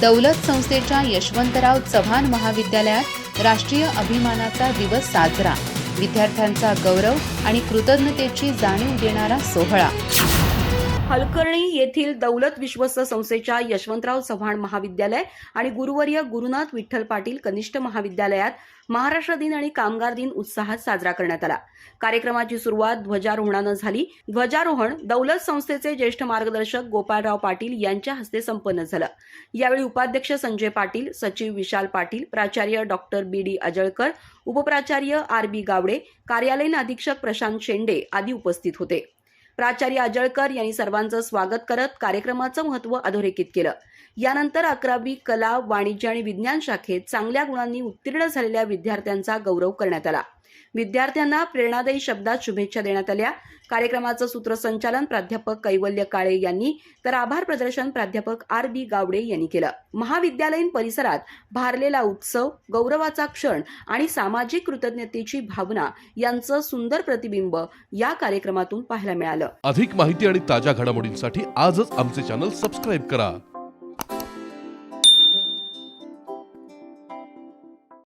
दौलत संस्थेच्या यशवंतराव चव्हाण महाविद्यालयात राष्ट्रीय अभिमानाचा दिवस साजरा. विद्यार्थ्यांचा गौरव आणि कृतज्ञतेची जाणीव देणारा सोहळा. हलकर्णी येथील दौलत विश्वस्त संस्थेच्या यशवंतराव चव्हाण महाविद्यालय आणि गुरुवर्य गुरुनाथ विठ्ठल पाटील कनिष्ठ महाविद्यालयात महाराष्ट्र दिन आणि कामगार दिन उत्साहात साजरा करण्यात आला. कार्यक्रमाची सुरुवात ध्वजारोहणानं झाली. ध्वजारोहण दौलत संस्थेचे ज्येष्ठ मार्गदर्शक गोपाळराव पाटील यांच्या हस्ते संपन्न झालं. यावेळी उपाध्यक्ष संजय पाटील सचिव विशाल पाटील प्राचार्य डॉक्टर बी डी अजळकर उपप्राचार्य आर बी गावडे कार्यालयीन अधीक्षक प्रशांत शेंडे आदी उपस्थित होते. प्राचार्य अजळकर यांनी सर्वांचं स्वागत करत कार्यक्रमाचं महत्त्व अधोरेखित केलं. यानंतर अकरावी कला वाणिज्य आणि विज्ञान शाखेत चांगल्या गुणांनी उत्तीर्ण झालेल्या विद्यार्थ्यांचा गौरव करण्यात आला. विद्यार्थ्यांना प्रेरणादायी शब्दात शुभेच्छा देण्यात आल्या. कार्यक्रमाचं सूत्रसंचालन प्राध्यापक कैवल्य काळे यांनी तर आभार प्रदर्शन प्राध्यापक आर बी गावडे यांनी केलं. महाविद्यालयीन परिसरात भारलेला उत्सव गौरवाचा क्षण आणि सामाजिक कृतज्ञतेची भावना यांचं सुंदर प्रतिबिंब या कार्यक्रमातून पाहायला मिळालं. अधिक माहिती आणि ताज्या घडामोडींसाठी आजच आमचे चॅनल सबस्क्राईब करा.